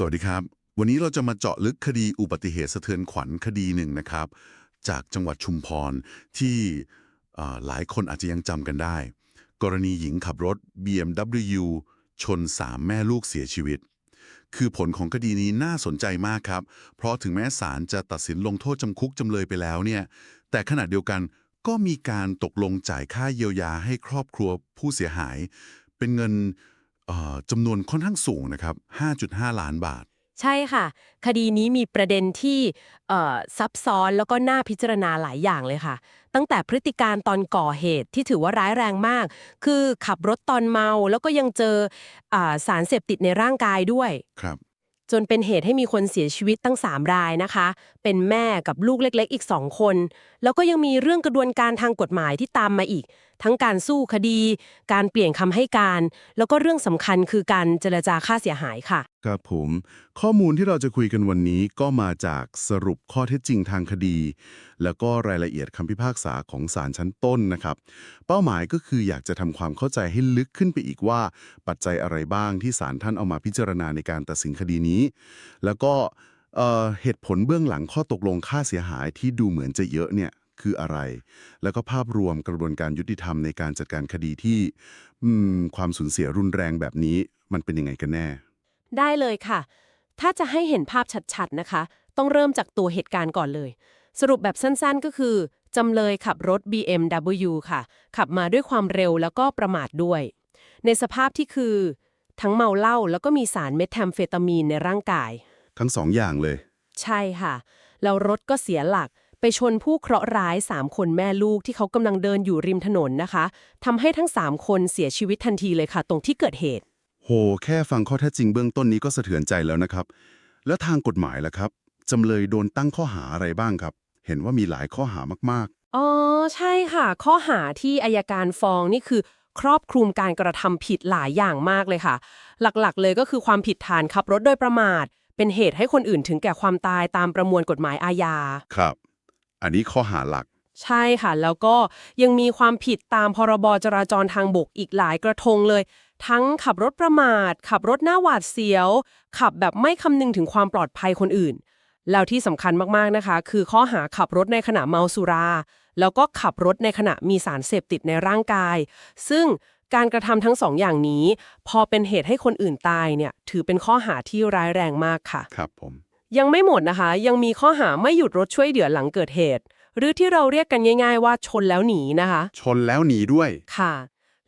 สวัสดีครับ วันนี้เราจะมาเจาะลึกคดีอุบัติเหตุสะเทือนขวัญคดีหนึ่งนะครับ จากจังหวัดชุมพรที่หลายคนอาจจะยังจำกันได้ กรณีหญิงขับรถ BMW ชนสามแม่ลูกเสียชีวิต คือผลของคดีนี้น่าสนใจมากครับ เพราะถึงแม้ศาลจะตัดสินลงโทษจำคุกจำเลยไปแล้วเนี่ย แต่ขณะเดียวกันก็มีการตกลงจ่ายค่าเยียวยาให้ครอบครัวผู้เสียหาย เป็นเงิน จำนวนค่อนข้างสูงนะครับ 5.5 ล้านบาท ใช่ค่ะ คดีนี้มีประเด็นที่เอ่อซับซ้อนแล้วก็น่าพิจารณาหลายอย่างเลยค่ะ ตั้งแต่พฤติการตอนก่อเหตุที่ถือว่าร้ายแรงมาก คือขับรถตอนเมาแล้วก็ยังเจออาสารเสพติดในร่างกายด้วยครับจนเป็นเหตุให้มีคนเสียชีวิตตั้ง 3 รายนะคะ เป็นแม่กับลูกเล็กๆ อีก 2 คน แล้วก็ยังมีเรื่องกระบวนการทางกฎหมายที่ตามมาอีก ทั้งการสู้คดี การเปลี่ยนคำให้การ แล้วก็เรื่องสำคัญคือการเจรจาค่าเสียหายค่ะ ครับผม ข้อมูลที่เราจะคุยกันวันนี้ก็มาจากสรุปข้อเท็จจริงทางคดี แล้วก็รายละเอียดคำพิพากษาของศาลชั้นต้นนะครับ เป้าหมายก็คืออยากจะทำความเข้าใจให้ลึกขึ้นไปอีกว่า ปัจจัยอะไรบ้างที่ศาลท่านเอามาพิจารณาในการตัดสินคดีนี้ แล้วก็เอ่อเหตุผลเบื้องหลังข้อตกลงค่าเสียหายที่ดูเหมือนจะเยอะเนี่ย คืออะไร แล้วก็ภาพรวมกระบวนการยุติธรรมในการจัดการคดีที่อืมความสูญเสียรุนแรงแบบนี้มันเป็นยังไงกันแน่ ได้เลยค่ะ ถ้าจะให้เห็นภาพชัดๆนะคะ ต้องเริ่มจากตัวเหตุการณ์ก่อนเลย สรุปแบบสั้นๆก็คือจำเลยขับรถ BMW ค่ะ ขับมาด้วยความเร็วแล้วก็ประมาทด้วย ในสภาพที่คือ ทั้งเมาเหล้าแล้วก็มีสารเมทแอมเฟตามีนในร่างกาย ทั้งสองอย่างเลย ใช่ค่ะ แล้วรถก็เสียหลัก ไปชนผู้เคราะห์ร้าย 3 คนแม่ลูกที่เขากำลังเดินอยู่ริมถนนนะคะทำให้ทั้ง 3 คนเสียชีวิตทันทีเลยค่ะ ตรงที่เกิดเหตุ โห แค่ฟังข้อเท็จจริงเบื้องต้นนี้ก็สะเทือนใจแล้วนะครับ แล้วทางกฎหมายล่ะครับจำเลยโดนตั้งข้อหาอะไรบ้างครับ เห็นว่ามีหลายข้อหามากอ๋อใช่ค่ะ ข้อหาที่อายการฟ้องนี่คือครอบคลุมการกระทำผิดหลายอย่างมากเลยค่ะ หลักๆ เลยก็คือความผิดฐานขับรถโดยประมาท เป็นเหตุให้คนอื่นถึงแก่ความตายตามประมวลกฎหมายอาญาๆครับ อันนี้ข้อหาหลัก ใช่ค่ะ แล้วก็ยังมีความผิดตามพรบจราจรทางบกอีกหลายกระทงเลย ทั้งขับรถประมาท ขับรถหน้าหวาดเสียว ขับแบบไม่คำนึงถึงความปลอดภัยคนอื่น แล้วที่สำคัญมากๆนะคะ คือข้อหาขับรถในขณะเมาสุรา แล้วก็ขับรถในขณะมีสารเสพติดในร่างกาย ซึ่งการกระทำทั้งสองอย่างนี้ พอเป็นเหตุให้คนอื่นตายเนี่ย ถือเป็นข้อหาที่ร้ายแรงมากค่ะ ครับผม ยังไม่หมดนะคะ ยังมีข้อหาไม่หยุดรถช่วยเหลือหลังเกิดเหตุ หรือที่เราเรียกกันง่าย ๆ ว่าชนแล้วหนีนะคะ ชนแล้วหนีด้วย ค่ะ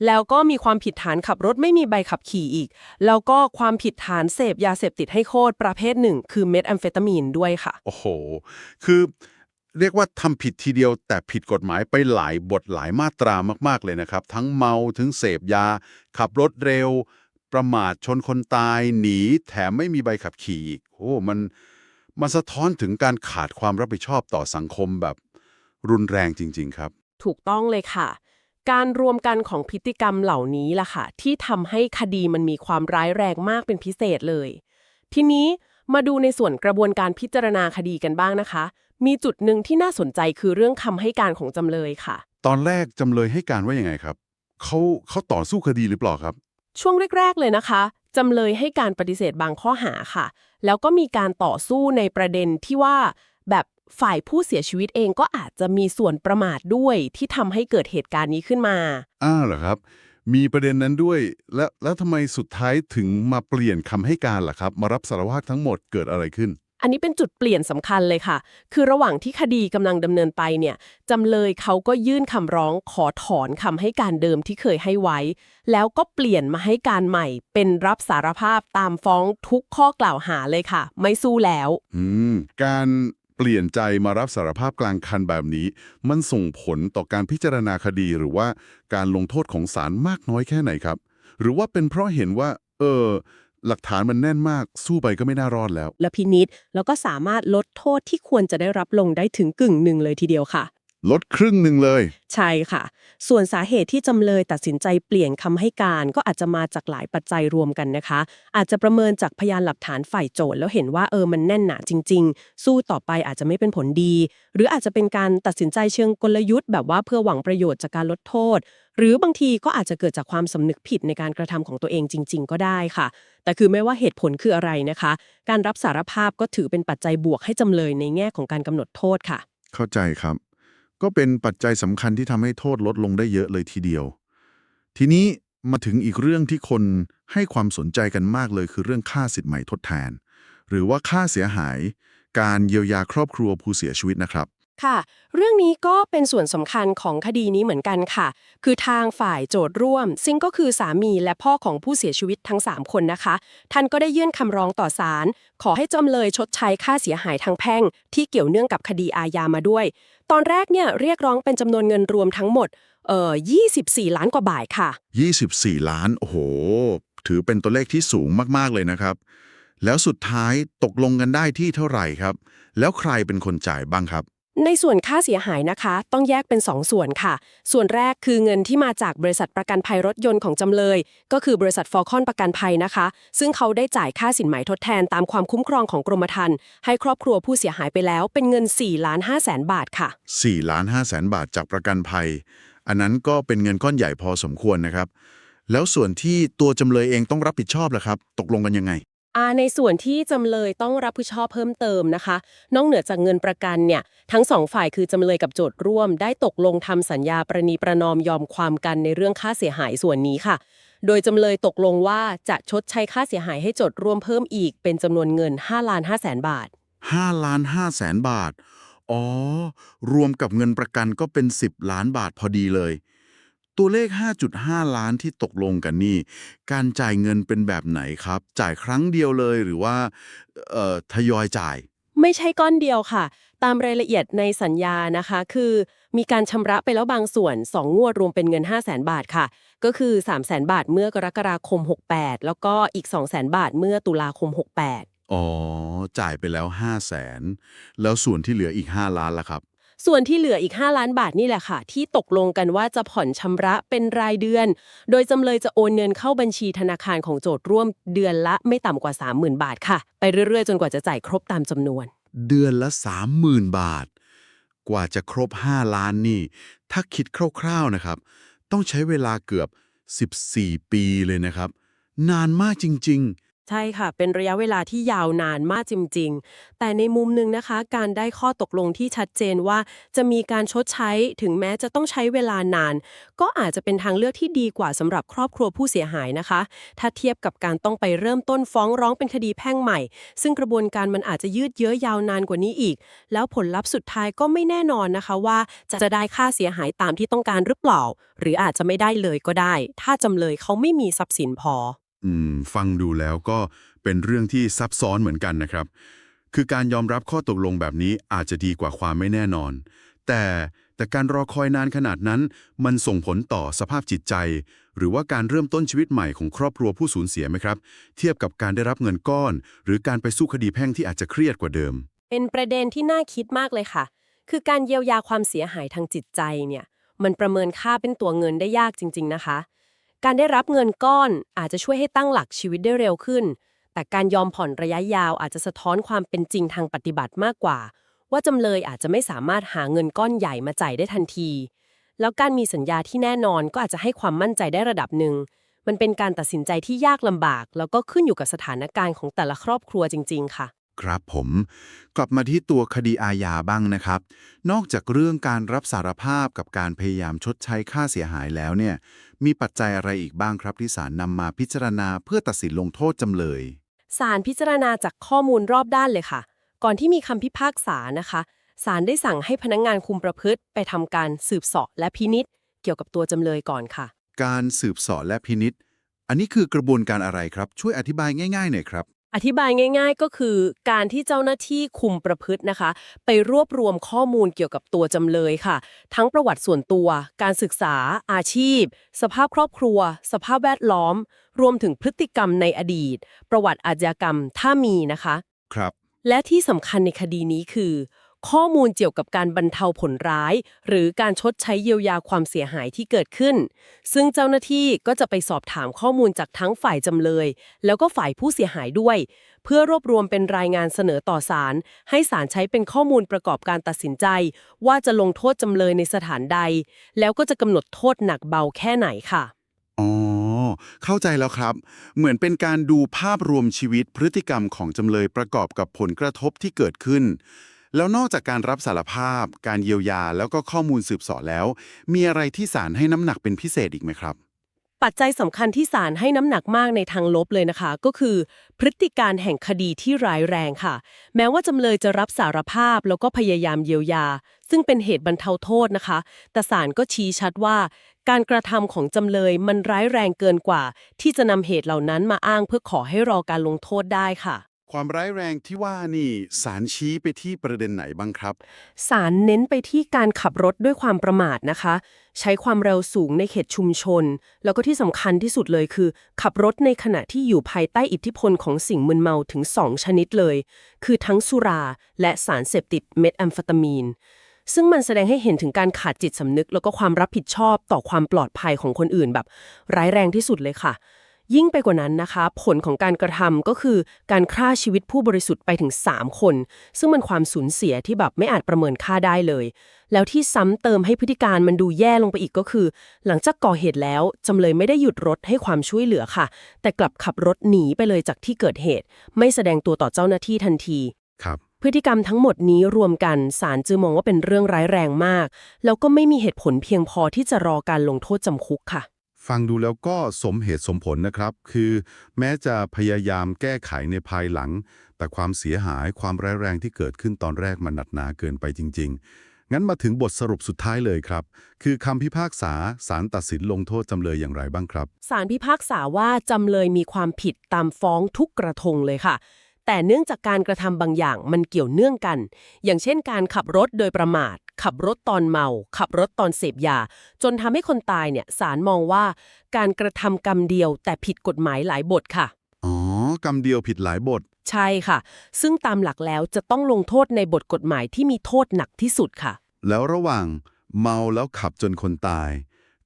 แล้วก็มีความผิดฐานขับรถไม่มีใบขับขี่อีก แล้วก็ความผิดฐานเสพยาเสพติดให้โทษประเภทหนึ่ง คือเมทแอมเฟตามีนด้วยค่ะ โอ้โห คือเรียกว่าทำผิดทีเดียวแต่ผิดกฎหมายไปหลายบทหลายมาตรามาก ๆ เลยนะครับ ทั้งเมาถึงเสพยา ขับรถเร็ว ประมาทชนคนตายหนี แถมไม่มีใบขับขี่อีกโอ้มัน มันสะท้อนถึงการขาดความรับผิดชอบต่อสังคมแบบ รุนแรงจริง ๆ ครับ ถูกต้องเลยค่ะ การรวมกันของพฤติกรรมเหล่านี้ล่ะค่ะ ที่ทำให้คดีมันมีความร้ายแรงมากเป็นพิเศษเลย ทีนี้มาดูในส่วนกระบวนการพิจารณาคดีกันบ้างนะคะ มีจุดหนึ่งที่น่าสนใจคือเรื่องคำให้การของจำเลยค่ะ ตอนแรกจำเลยให้การว่ายังไงครับเขาเขาต่อสู้คดีหรือเปล่าครับ ช่วงแรก ๆ เลยนะคะ จำเลยให้การปฏิเสธบางข้อหาค่ะ แล้วก็มีการต่อสู้ในประเด็นที่ว่า แบบฝ่ายผู้เสียชีวิตเองก็อาจจะมีส่วนประมาทด้วยที่ทำให้เกิดเหตุการณ์นี้ขึ้นมา อ้าวเหรอครับ มีประเด็นนั้นด้วย แล้วแล้วทำไมสุดท้ายถึงมาเปลี่ยนคำให้การล่ะครับ มารับสารภาพทั้งหมดเกิดอะไรขึ้น อันนี้เป็นจุดเปลี่ยนสำคัญเลยค่ะ คือระหว่างที่คดีกำลังดำเนินไปเนี่ยจำเลยเขาก็ยื่นคำร้องขอถอนคำให้การเดิมที่เคยให้ไว้ แล้วก็เปลี่ยนมาให้การใหม่ เป็นรับสารภาพตามฟ้องทุกข้อกล่าวหาเลยค่ะ ไม่สู้แล้ว อืม การเปลี่ยนใจมารับสารภาพกลางคันแบบนี้ มันส่งผลต่อการพิจารณาคดีหรือว่าการลงโทษของศาลมากน้อยแค่ไหนครับ หรือว่าเป็นเพราะเห็นว่า เออ หลักฐานมันแน่นมากสู้ไปก็ไม่น่ารอดแล้ว และพินิษแล้วก็สามารถลดโทษที่ควรจะได้รับลงได้ถึงกึ่งหนึ่งเลยทีเดียวค่ะ ลดครึ่งหนึ่งเลย ใช่ค่ะ ส่วนสาเหตุที่จำเลยตัดสินใจเปลี่ยนคำให้การ ก็อาจจะมาจากหลายปัจจัยรวมกันนะคะ อาจจะประเมินจากพยานหลักฐานฝ่ายโจทย์แล้วเห็นว่าเออมันแน่นหนาจริง ๆ สู้ต่อไปอาจจะไม่เป็นผลดี หรืออาจจะเป็นการตัดสินใจเชิงกลยุทธ์ แบบว่าเพื่อหวังประโยชน์จากการลดโทษ หรือบางทีก็อาจจะเกิดจากความสำนึกผิดในการกระทำของตัวเองจริง ๆ ก็ได้ค่ะ แต่คือไม่ว่าเหตุผลคืออะไรนะคะ การรับสารภาพก็ถือเป็นปัจจัยบวกให้จำเลยในแง่ของการกำหนดโทษค่ะ เข้าใจครับ ก็เป็นปัจจัยสำคัญที่ทำให้โทษลดลงได้เยอะเลยทีเดียว ทีนี้มาถึงอีกเรื่องที่คนให้ความสนใจกันมากเลยคือเรื่องค่าสิทธิ์ใหม่ทดแทน หรือว่าค่าเสียหาย การเยียวยาครอบครัวผู้เสียชีวิตนะครับ ค่ะ เรื่องนี้ก็เป็นส่วนสำคัญของคดีนี้เหมือนกันค่ะ คือทางฝ่ายโจทย์ร่วม ซึ่งก็คือสามีและพ่อของผู้เสียชีวิตทั้ง 3 คนนะคะ ท่านก็ได้ยื่นคำร้องต่อศาลขอให้จำเลยชดใช้ค่าเสียหายทางแพ่ง ที่เกี่ยวเนื่องกับคดีอาญามาด้วย ตอนแรกเนี่ยเรียกร้องเป็นจำนวนเงินรวมทั้งหมดเอ่อ24 ล้านกว่าบาทค่ะ 24 ล้าน โอ้โห ถือเป็นตัวเลขที่สูงมาก ๆ เลยนะครับ แล้วสุดท้ายตกลงกันได้ที่เท่าไหร่ครับ แล้วใครเป็นคนจ่ายบ้างครับ ในส่วนค่าเสียหายนะคะ ต้องแยกเป็น 2 ส่วนค่ะ ส่วนแรกคือเงินที่มาจากบริษัทประกันภัยรถยนต์ของจำเลย ก็คือบริษัทฟอร์คอนประกันภัยนะคะ ซึ่งเขาได้จ่ายค่าสินไหมทดแทนตามความคุ้มครองของกรมธรรม์ให้ครอบครัวผู้เสียหายไปแล้วเป็นเงิน4ล้าน5แสนบาทค่ะ4ล้าน5แสนบาทจากประกันภัย อันนั้นก็เป็นเงินก้อนใหญ่พอสมควรนะครับ แล้วส่วนที่ตัวจำเลยเองต้องรับผิดชอบล่ะครับ ตกลงกันยังไง อาในส่วนที่จำเลยต้องรับผิดชอบเพิ่มเติมนะคะ นอกเหนือจากเงินประกันเนี่ยทั้งสองฝ่ายคือจำเลยกับโจทย์ร่วม ได้ตกลงทำสัญญาประนีประนอมยอมความกันในเรื่องค่าเสียหายส่วนนี้ค่ะ โดยจำเลยตกลงว่าจะชดใช้ค่าเสียหายให้โจทย์ร่วมเพิ่มอีกเป็นจำนวนเงิน5ล้าน5แสนบาท 5ล้าน5แสนบาท อ๋อ รวมกับเงินประกันก็เป็น 10 ล้านบาทพอดีเลย ตัวเลข 5.5 ล้านที่ตกลงกันนี่ การจ่ายเงินเป็นแบบไหนครับ จ่ายครั้งเดียวเลยหรือว่าเอ่อทยอยจ่าย ไม่ใช่ก้อนเดียวค่ะ ตามรายละเอียดในสัญญานะคะ คือมีการชำระไปแล้วบางส่วน 2 งวดรวมเป็นเงิน 5 0 0แสนบาทค่ะ ก็คือ 3 0 0แสนบาทเมื่อกรกฎาคม 68 แล้วก็อีก 2 0 0แสนบาทเมื่อตุลาคม 68อ๋อ จ่ายไปแล้ว5แสน แล้วส่วนที่เหลืออีก 5 ล้านล่ะครับ ส่วนที่เหลืออีก 5 ล้านบาทนี่แหละค่ะ ที่ตกลงกันว่าจะผ่อนชำระเป็นรายเดือน โดยจำเลยจะโอนเงินเข้าบัญชีธนาคารของโจทย์ร่วมเดือนละไม่ต่ำกว่า 30,000 บาทค่ะ ไปเรื่อยๆ จนกว่าจะจ่ายครบตามจำนวน เดือนละ 30,000 บาท กว่าจะครบ 5 ล้านนี่ ถ้าคิดคร่าวๆนะครับ ต้องใช้เวลาเกือบ 14 ปีเลยนะครับ นานมากจริง ๆ ใช่ค่ะ เป็นระยะเวลาที่ยาวนานมากจริง ๆ แต่ในมุมหนึ่งนะคะ การได้ข้อตกลงที่ชัดเจนว่า จะมีการชดใช้ถึงแม้จะต้องใช้เวลานาน ก็อาจจะเป็นทางเลือกที่ดีกว่าสำหรับครอบครัวผู้เสียหายนะคะ ถ้าเทียบกับการต้องไปเริ่มต้นฟ้องร้องเป็นคดีแพ่งใหม่ ซึ่งกระบวนการมันอาจจะยืดเยื้อยาวนานกว่านี้อีก แล้วผลลัพธ์สุดท้ายก็ไม่แน่นอนนะคะว่า จะจะได้ค่าเสียหายตามที่ต้องการหรือเปล่า หรืออาจจะไม่ได้เลยก็ได้ ถ้าจำเลยเขาไม่มีทรัพย์สินพอ อืม ฟังดูแล้วก็เป็นเรื่องที่ซับซ้อนเหมือนกันนะครับ คือการยอมรับข้อตกลงแบบนี้อาจจะดีกว่าความไม่แน่นอน แต่แต่การรอคอยนานขนาดนั้น มันส่งผลต่อสภาพจิตใจ หรือว่าการเริ่มต้นชีวิตใหม่ของครอบครัวผู้สูญเสียไหมครับ เทียบกับการได้รับเงินก้อน หรือการไปสู้คดีแพ่งที่อาจจะเครียดกว่าเดิม เป็นประเด็นที่น่าคิดมากเลยค่ะ คือการเยียวยาความเสียหายทางจิตใจเนี่ย มันประเมินค่าเป็นตัวเงินได้ยากจริง ๆ นะคะ การได้รับเงินก้อนอาจจะช่วยให้ตั้งหลักชีวิตได้เร็วขึ้น แต่การยอมผ่อนระยะยาวอาจจะสะท้อนความเป็นจริงทางปฏิบัติมากกว่า ว่าจำเลยอาจจะไม่สามารถหาเงินก้อนใหญ่มาจ่ายได้ทันที แล้วการมีสัญญาที่แน่นอนก็อาจจะให้ความมั่นใจได้ระดับหนึ่ง มันเป็นการตัดสินใจที่ยากลำบาก แล้วก็ขึ้นอยู่กับสถานการณ์ของแต่ละครอบครัวจริง ๆ ค่ะครับผม กลับมาที่ตัวคดีอาญาบ้างนะครับ นอกจากเรื่องการรับสารภาพกับการพยายามชดใช้ค่าเสียหายแล้วเนี่ย มีปัจจัยอะไรอีกบ้างครับที่ศาลนำมาพิจารณาเพื่อตัดสินลงโทษจำเลยศาลพิจารณาจากข้อมูลรอบด้านเลยค่ะ ก่อนที่มีคำพิพากษานะคะศาลได้สั่งให้พนักงงานคุมประพฤติ ไปทำการสืบเสาะและพินิษเกี่ยวกับตัวจำเลยก่อนค่ะ การสืบเสอบและพินิษอันนี้คือกระบวนการอะไรครับ ช่วยอธิบายง่ายๆหน่อยครับ อธิบายง่ายๆ ก็คือการที่เจ้าหน้าที่คุมประพฤตินะคะ ไปรวบรวมข้อมูลเกี่ยวกับตัวจำเลยค่ะ ทั้งประวัติส่วนตัว การศึกษา อาชีพ สภาพครอบครัว สภาพแวดล้อม รวมถึงพฤติกรรมในอดีต ประวัติอาชญากรรมถ้ามีนะคะ ครับ และที่สำคัญในคดีนี้คือ ข้อมูลเกี่ยวกับการบรรเทาผลร้าย หรือการชดใช้เยียวยาความเสียหายที่เกิดขึ้น ซึ่งเจ้าหน้าที่ก็จะไปสอบถามข้อมูลจากทั้งฝ่ายจำเลย แล้วก็ฝ่ายผู้เสียหายด้วย เพื่อรวบรวมเป็นรายงานเสนอต่อศาลให้ศาลใช้เป็นข้อมูลประกอบการตัดสินใจ ว่าจะลงโทษจำเลยในสถานใด แล้วก็จะกำหนดโทษหนักเบาแค่ไหนค่ะอ๋อ เข้าใจแล้วครับ เหมือนเป็นการดูภาพรวมชีวิตพฤติกรรมของจำเลยประกอบกับผลกระทบที่เกิดขึ้น แล้วนอกจากการรับสารภาพ การเยียวยาแล้วก็ข้อมูลสืบสอบแล้ว มีอะไรที่ศาลให้น้ำหนักเป็นพิเศษอีกไหมครับ ปัจจัยสำคัญที่ศาลให้น้ำหนักมากในทางลบเลยนะคะ ก็คือ พฤติการแห่งคดีที่ร้ายแรงค่ะ แม้ว่าจำเลยจะรับสารภาพแล้วก็พยายามเยียวยา ซึ่งเป็นเหตุบรรเทาโทษนะคะ แต่ศาลก็ชี้ชัดว่า การกระทำของจำเลยมันร้ายแรงเกินกว่า ที่จะนำเหตุเหล่านั้นมาอ้างเพื่อขอให้รอการลงโทษได้ค่ะ ความร้ายแรงที่ว่านี่ศาลชี้ไปที่ประเด็นไหนบ้างครับศาลเน้นไปที่การขับรถด้วยความประมาทนะคะ ใช้ความเร็วสูงในเขตชุมชน แล้วก็ที่สำคัญที่สุดเลยคือ ขับรถในขณะที่อยู่ภายใต้อิทธิพลของสิ่งมึนเมาถึง 2 ชนิดเลย คือทั้งสุราและสารเสพติดเมทแอมเฟตามีน ซึ่งมันแสดงให้เห็นถึงการขาดจิตสำนึก แล้วก็ความรับผิดชอบต่อความปลอดภัยของคนอื่นแบบ ร้ายแรงที่สุดเลยค่ะ ยิ่งไปกว่านั้นนะคะ ผลของการกระทำก็คือการฆ่าชีวิตผู้บริสุทธิ์ไปถึง 3 คน ซึ่งมันความสูญเสียที่แบบไม่อาจประเมินค่าได้เลย แล้วที่ซ้ำเติมให้พฤติการมันดูแย่ลงไปอีกก็คือ หลังจากก่อเหตุแล้วจำเลยไม่ได้หยุดรถให้ความช่วยเหลือค่ะ แต่กลับขับรถหนีไปเลยจากที่เกิดเหตุ ไม่แสดงตัวต่อเจ้าหน้าที่ทันทีครับพฤติกรรมทั้งหมดนี้รวมกันศาลจึงมองว่าเป็นเรื่องร้ายแรงมาก แล้วก็ไม่มีเหตุผลเพียงพอที่จะรอการลงโทษจำคุกค่ะ ฟังดูแล้วก็สมเหตุสมผลนะครับ คือแม้จะพยายามแก้ไขในภายหลัง แต่ความเสียหายความร้ายแรงที่เกิดขึ้นตอนแรกมันหนักหนาเกินไปจริง ๆ งั้นมาถึงบทสรุปสุดท้ายเลยครับ คือคำพิพากษาศาลตัดสินลงโทษจำเลยอย่างไรบ้างครับศาลพิพากษาว่าจำเลยมีความผิดตามฟ้องทุกกระทงเลยค่ะ แต่เนื่องจากการกระทำบางอย่างมันเกี่ยวเนื่องกัน อย่างเช่นการขับรถโดยประมาท ขับรถตอนเมา ขับรถตอนเสพยา จนทำให้คนตายเนี่ยศาลมองว่า การกระทำกรรมเดียวแต่ผิดกฎหมายหลายบทค่ะ อ๋อ กรรมเดียวผิดหลายบท ใช่ค่ะ ซึ่งตามหลักแล้วจะต้องลงโทษในบทกฎหมายที่มีโทษหนักที่สุดค่ะ แล้วระหว่างเมาแล้วขับจนคนตาย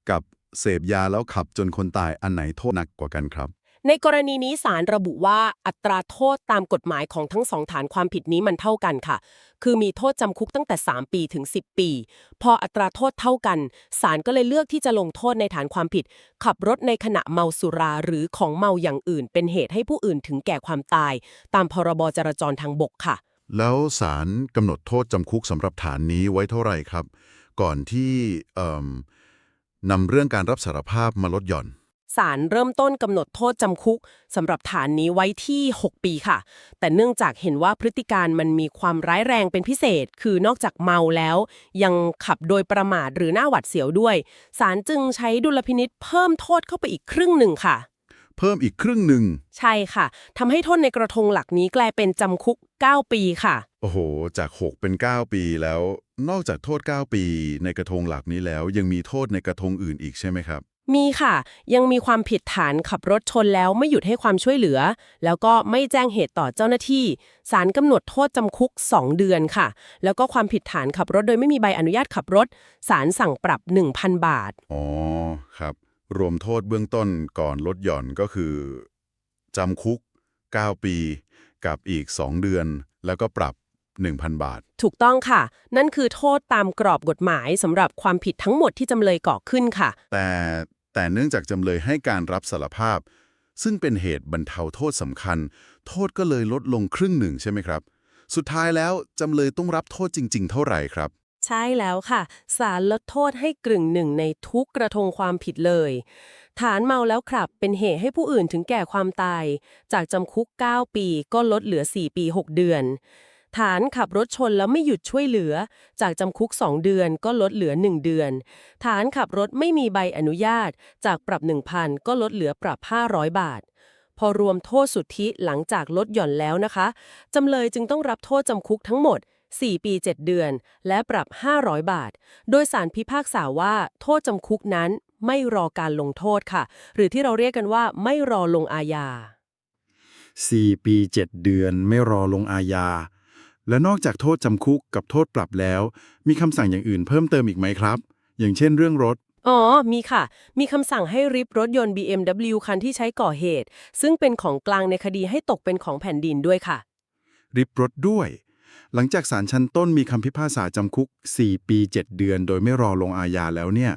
กับเสพยาแล้วขับจนคนตายอันไหนโทษหนักกว่ากันครับ ในกรณีนี้ศาลระบุว่าอัตราโทษตามกฎหมายของทั้งสองฐานความผิดนี้มันเท่ากันค่ะ คือมีโทษจำคุกตั้งแต่ 3 ปีถึง 10 ปี พออัตราโทษเท่ากันศาลก็เลยเลือกที่จะลงโทษในฐานความผิด ขับรถในขณะเมาสุราหรือของเมาอย่างอื่น เป็นเหตุให้ผู้อื่นถึงแก่ความตาย ตามพรบจราจรทางบกค่ะ แล้วศาลกำหนดโทษจำคุกสำหรับฐานนี้ไว้เท่าไหร่ครับ ก่อนที่เอิ่มนำเรื่องการรับสารภาพมาลดหย่อน ศาลเริ่มต้นกำหนดโทษจำคุกสำหรับฐานนี้ไว้ที่ 6 ปีค่ะ แต่เนื่องจากเห็นว่าพฤติการมันมีความร้ายแรงเป็นพิเศษ คือนอกจากเมาแล้ว ยังขับโดยประมาทหรือหน้าหวัดเสียวด้วยศาลจึงใช้ดุลพินิษเพิ่มโทษเข้าไปอีกครึ่งหนึ่งค่ะ เพิ่มอีกครึ่งหนึ่ง ใช่ค่ะทำให้โทษในกระทงหลักนี้กลายเป็นจำคุก 9 ปีค่ะ โอ้โห จาก 6 เป็น 9 ปีแล้ว นอกจากโทษ 9 ปี ในกระทงหลักนี้แล้วยังมีโทษในกระทงอื่นอีกใช่ไหมครับ มีค่ะ ยังมีความผิดฐานขับรถชนแล้วไม่หยุดให้ความช่วยเหลือ แล้วก็ไม่แจ้งเหตุต่อเจ้าหน้าที่ศาลกำหนดโทษจำคุก 2 เดือนค่ะ แล้วก็ความผิดฐานขับรถโดยไม่มีใบอนุญาตขับรถศาลสั่งปรับ 1,000 บาท อ๋อ ครับ รวมโทษเบื้องต้นก่อนลดหย่อนก็คือจำคุก 9 ปี กับอีก 2 เดือน แล้วก็ปรับ 1,000 บาท ถูกต้องค่ะ นั่นคือโทษตามกรอบกฎหมายสำหรับความผิดทั้งหมดที่จำเลยก่อขึ้นค่ะ แต่ แต่เนื่องจากจำเลยให้การรับสารภาพ ซึ่งเป็นเหตุบรรเทาโทษสำคัญ โทษก็เลยลดลงครึ่งหนึ่งใช่ไหมครับ สุดท้ายแล้วจำเลยต้องรับโทษจริง ๆ เท่าไหร่ครับ ใช่แล้วค่ะศาลลดโทษให้กึ่งหนึ่งในทุกกระทงความผิดเลย ฐานเมาแล้วขับเป็นเหตุให้ผู้อื่นถึงแก่ความตาย จากจำคุก 9 ปีก็ลดเหลือ 4 ปี 6 เดือน ฐานขับรถชนแล้วไม่หยุดช่วยเหลือ จากจำคุก 2 เดือนก็ลดเหลือ 1 เดือน ฐานขับรถไม่มีใบอนุญาต จากปรับ 1,000 ก็ลดเหลือปรับ 500 บาท พอรวมโทษสุทธิหลังจากลดหย่อนแล้วนะคะ จำเลยจึงต้องรับโทษจำคุกทั้งหมด 4 ปี 7 เดือน และปรับ 500 บาท โดยสารพิพากษาว่าโทษจำคุกนั้นไม่รอการลงโทษค่ะ หรือที่เราเรียกกันว่าไม่รอลงอาญา4 ปี 7 เดือนไม่รอลงอาญา และนอกจากโทษจำคุกกับโทษปรับแล้ว มีคำสั่งอย่างอื่นเพิ่มเติมอีกไหมครับ อย่างเช่นเรื่องรถ อ๋อ มีค่ะ มีคำสั่งให้ริบรถยนต์ BMW คันที่ใช้ก่อเหตุ ซึ่งเป็นของกลางในคดีให้ตกเป็นของแผ่นดินด้วยค่ะ ริบรถด้วย หลังจากศาลชั้นต้นมีคำพิพากษาจำคุก 4 ปี 7 เดือน โดยไม่รอลงอาญาแล้วเนี่ย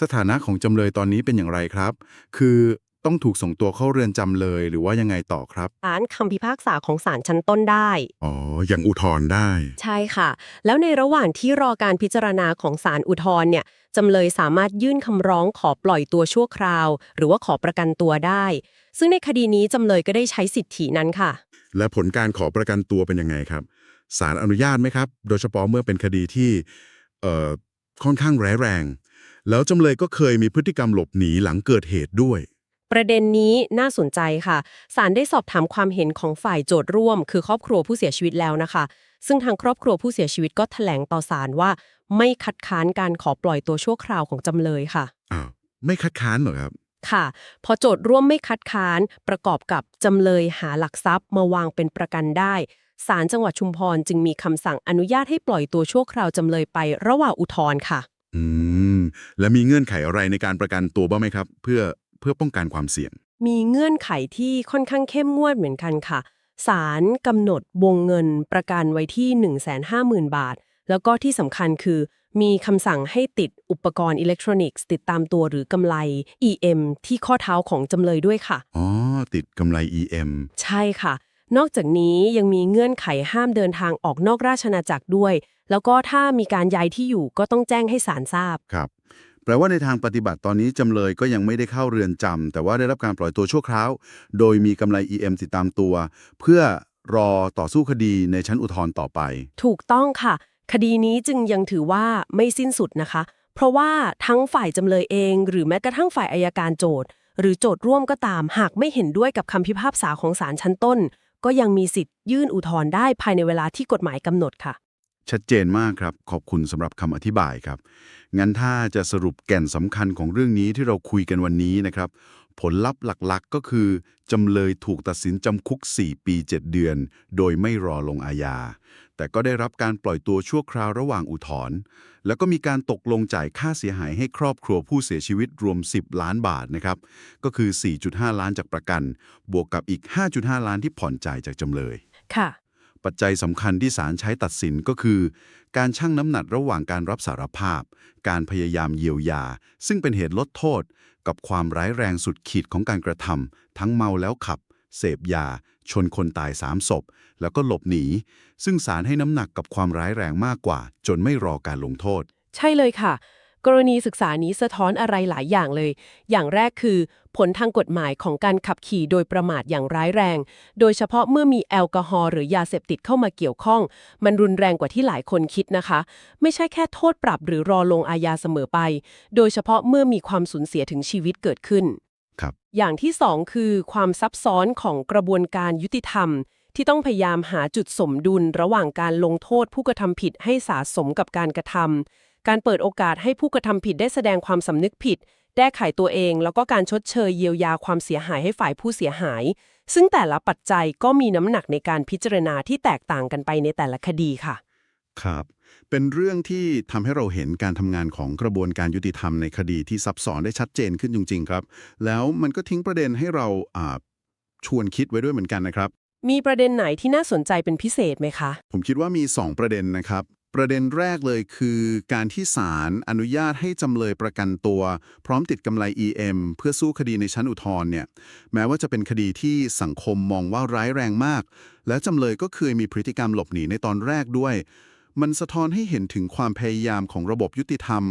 สถานะของจำเลยตอนนี้เป็นอย่างไรครับ คือ ต้องถูกส่งตัวเข้าเรือนจำเลย หรือว่ายังไงต่อครับ ศาลคำพิพากษาของศาลชั้นต้นได้ อ๋ออย่างอุทธรณ์ได้ ใช่ค่ะ แล้วในระหว่างที่รอการพิจารณาของศาลอุทธรณ์เนี่ยจำเลยสามารถยื่นคำร้องขอปล่อยตัวชั่วคราว หรือว่าขอประกันตัวได้ ซึ่งในคดีนี้จำเลยก็ได้ใช้สิทธินั้นค่ะ และผลการขอประกันตัวเป็นยังไงครับศาลอนุญาตไหมครับ โดยเฉพาะเมื่อเป็นคดีที่เอ่อค่อนข้างร้ายแรง แล้วจำเลยก็เคยมีพฤติกรรมหลบหนีหลังเกิดเหตุด้วย ประเด็นนี้น่าสนใจค่ะศาลได้สอบถามความเห็นของฝ่ายโจทย์ร่วม คือครอบครัวผู้เสียชีวิตแล้วนะคะ ซึ่งทางครอบครัวผู้เสียชีวิตก็แถลงต่อศาลว่า ไม่คัดค้านการขอปล่อยตัวชั่วคราวของจำเลยค่ะอ้าวไม่คัดค้านเหรอครับ ค่ะ พอโจทย์ร่วมไม่คัดค้านประกอบกับจำเลยหาหลักทรัพย์มาวางเป็นประกันได้ศาลจังหวัดชุมพรจึงมีคำสั่งอนุญาตให้ปล่อยตัวชั่วคราวจำเลยไประหว่างอุทธรณ์ค่ะ อืม และมีเงื่อนไขอะไรในการประกันตัวบ้างไหมครับ เพื่อ เพื่อป้องกันความเสี่ยง มีเงื่อนไขที่ค่อนข้างเข้มงวดเหมือนกันค่ะศาลกำหนดวงเงินประกันไว้ที่ 150,000 บาท แล้วก็ที่สำคัญคือ มีคำสั่งให้ติดอุปกรณ์อิเล็กทรอนิกส์ติดตามตัวหรือกำไร EM ที่ข้อเท้าของจำเลยด้วยค่ะ อ๋อ ติดกำไร EM ใช่ค่ะ นอกจากนี้ยังมีเงื่อนไขห้ามเดินทางออกนอกราชอาณาจักรด้วย แล้วก็ถ้ามีการย้ายที่อยู่ก็ต้องแจ้งให้ศาลทราบ ครับ แปลว่าในทางปฏิบัติตอนนี้จำเลยก็ยังไม่ได้เข้าเรือนจำแต่ว่าได้รับการปล่อยตัวชั่วคราว โดยมีกำไร EM ติดตามตัว เพื่อรอต่อสู้คดีในชั้นอุทธรณ์ต่อไป ถูกต้องค่ะ คดีนี้จึงยังถือว่าไม่สิ้นสุดนะคะ เพราะว่าทั้งฝ่ายจำเลยเอง หรือแม้กระทั่งฝ่ายอายการโจทย์ หรือโจทย์ร่วมก็ตาม หากไม่เห็นด้วยกับคำพิพากษาของศาลชั้นต้น ก็ยังมีสิทธิ์ยื่นอุทธรณ์ได้ภายในเวลาที่กฎหมายกำหนดค่ะ ชัดเจนมากครับ ขอบคุณสำหรับคำอธิบายครับ งั้นถ้าจะสรุปแก่นสำคัญของเรื่องนี้ที่เราคุยกันวันนี้นะครับ ผลลัพธ์หลักๆ ก็คือ จำเลยถูกตัดสินจำคุก 4 ปี 7 เดือน โดยไม่รอลงอาญา แต่ก็ได้รับการปล่อยตัวชั่วคราวระหว่างอุทธรณ์แล้วก็มีการตกลงจ่ายค่าเสียหายให้ครอบครัวผู้เสียชีวิตรวม 10 ล้านบาทนะครับ ก็คือ 4.5 ล้านจากประกัน บวกกับอีก 5.5 ล้านที่ผ่อนจ่ายจากจำเลย ค่ะ ปัจจัยสำคัญที่ศาลใช้ตัดสินก็คือ การชั่งน้ำหนักระหว่างการรับสารภาพ การพยายามเยียวยา ซึ่งเป็นเหตุลดโทษ กับความร้ายแรงสุดขีดของการกระทำทั้งเมาแล้วขับ เสพยา ชนคนตายสามศพ แล้วก็หลบหนี ซึ่งศาลให้น้ำหนักกับความร้ายแรงมากกว่า จนไม่รอการลงโทษ ใช่เลยค่ะ กรณีศึกษานี้สะท้อนอะไรหลายอย่างเลย อย่างแรกคือ ผลทางกฎหมายของการขับขี่โดยประมาทอย่างร้ายแรง โดยเฉพาะเมื่อมีแอลกอฮอล์หรือยาเสพติดเข้ามาเกี่ยวข้อง มันรุนแรงกว่าที่หลายคนคิดนะคะ ไม่ใช่แค่โทษปรับหรือรอลงอาญาเสมอไป โดยเฉพาะเมื่อมีความสูญเสียถึงชีวิตเกิดขึ้น ครับ อย่างที่สองคือความซับซ้อนของกระบวนการยุติธรรมที่ต้องพยายามหาจุดสมดุลระหว่างการลงโทษผู้กระทำผิดให้สะสมกับการกระทำ การเปิดโอกาสให้ผู้กระทำผิดได้แสดงความสำนึกผิด แก้ไขตัวเอง แล้วก็การชดเชยเยียวยาความเสียหายให้ฝ่ายผู้เสียหาย ซึ่งแต่ละปัจจัยก็มีน้ำหนักในการพิจารณาที่แตกต่างกันไปในแต่ละคดีค่ะ ครับ เป็นเรื่องที่ทำให้เราเห็นการทำงานของกระบวนการยุติธรรมในคดีที่ซับซ้อนได้ชัดเจนขึ้นจริง ๆ ครับ แล้วมันก็ทิ้งประเด็นให้เราอ่าชวนคิดไว้ด้วยเหมือนกันนะครับมีประเด็นไหนที่น่าสนใจเป็นพิเศษไหมคะ ผมคิดว่ามี 2 ประเด็นนะครับ ประเด็นแรกเลยคือการที่ศาลอนุญาตให้จำเลยประกันตัว พร้อมติดกำไร EM เพื่อสู้คดีในชั้นอุทธรณ์เนี่ยแม้ว่าจะเป็นคดีที่สังคมมองว่าร้ายแรงมาก และจำเลยก็เคยมีพฤติกรรมหลบหนีในตอนแรกด้วย มันสะท้อนให้เห็นถึงความพยายามของระบบยุติธรรม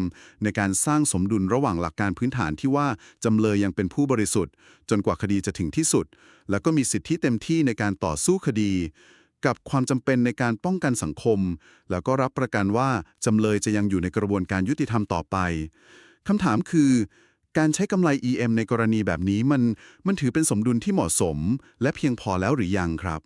ในการสร้างสมดุลระหว่างหลักการพื้นฐานที่ว่าจำเลยยังเป็นผู้บริสุทธิ์ จนกว่าคดีจะถึงที่สุด แล้วก็มีสิทธิเต็มที่ในการต่อสู้คดี กับความจำเป็นในการป้องกันสังคม แล้วก็รับประกันว่าจำเลยจะยังอยู่ในกระบวนการยุติธรรมต่อไปคำถามคือ การใช้กำไร EM ในกรณีแบบนี้มันมันถือเป็นสมดุลที่เหมาะสม และเพียงพอแล้วหรือยังครับ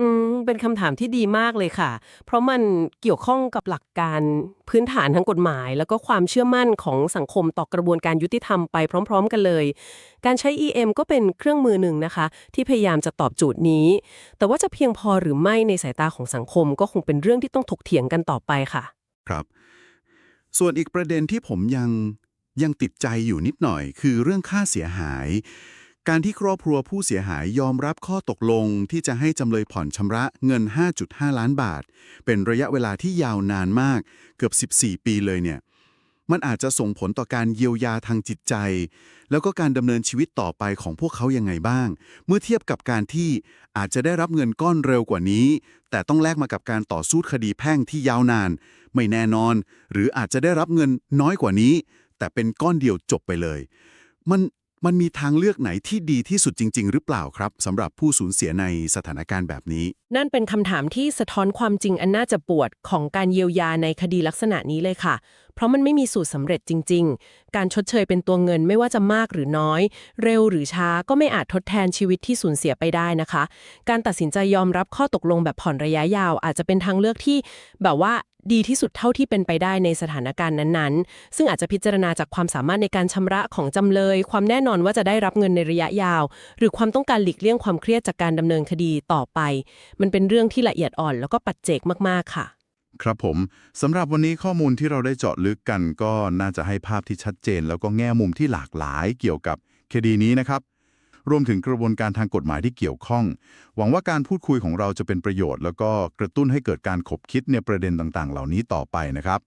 อืมเป็นคำถามที่ดีมากเลยค่ะ เพราะมันเกี่ยวข้องกับหลักการพื้นฐานทางกฎหมาย แล้วก็ความเชื่อมั่นของสังคมต่อกระบวนการยุติธรรมไปพร้อม ๆ กันเลย การใช้ EM ก็เป็นเครื่องมือหนึ่งนะคะ ที่พยายามจะตอบโจทย์นี้ แต่ว่าจะเพียงพอหรือไม่ในสายตาของสังคม ก็คงเป็นเรื่องที่ต้องถกเถียงกันต่อไปค่ะ ครับ ส่วนอีกประเด็นที่ผมยังยังติดใจอยู่นิดหน่อย คือเรื่องค่าเสียหาย การที่ครอบครัวผู้เสียหายยอมรับข้อตกลงที่จะให้จำเลยผ่อนชำระเงิน 5.5 ล้านบาท เป็นระยะเวลาที่ยาวนานมาก เกือบ 14 ปีเลยเนี่ย มันอาจจะส่งผลต่อการเยียวยาทางจิตใจ แล้วก็การดำเนินชีวิตต่อไปของพวกเขายังไงบ้าง เมื่อเทียบกับการที่อาจจะได้รับเงินก้อนเร็วกว่านี้ แต่ต้องแลกมากับการต่อสู้คดีแพ่งที่ยาวนาน ไม่แน่นอน หรืออาจจะได้รับเงินน้อยกว่านี้ แต่เป็นก้อนเดียวจบไปเลย มัน มันมีทางเลือกไหนที่ดีที่สุดจริง ๆ หรือเปล่าครับสำหรับผู้สูญเสียในสถานการณ์แบบนี้ นั่นเป็นคำถามที่สะท้อนความจริงอันน่าจะปวดของการเยียวยาในคดีลักษณะนี้เลยค่ะ เพราะมันไม่มีสูตรสำเร็จจริง ๆ การชดเชยเป็นตัวเงินไม่ว่าจะมากหรือน้อย เร็วหรือช้าก็ไม่อาจทดแทนชีวิตที่สูญเสียไปได้นะคะ การตัดสินใจยอมรับข้อตกลงแบบผ่อนระยะยาว อาจจะเป็นทางเลือกที่แบบว่า ดีที่สุดเท่าที่เป็นไปได้ในสถานการณ์นั้นๆ ซึ่งอาจจะพิจารณาจากความสามารถในการชำระของจำเลย ความแน่นอนว่าจะได้รับเงินในระยะยาว หรือความต้องการหลีกเลี่ยงความเครียดจากการดำเนินคดีต่อไป มันเป็นเรื่องที่ละเอียดอ่อนแล้วก็ปัจเจกมากๆค่ะ ครับผมสำหรับวันนี้ข้อมูลที่เราได้เจาะลึกกัน ก็น่าจะให้ภาพที่ชัดเจน แล้วก็แง่มุมที่หลากหลายเกี่ยวกับคดีนี้นะครับ รวมถึงกระบวนการทางกฎหมายที่เกี่ยวข้อง หวังว่าการพูดคุยของเราจะเป็นประโยชน์ แล้วก็กระตุ้นให้เกิดการขบคิดในประเด็นต่างๆ เหล่านี้ต่อไปนะครับ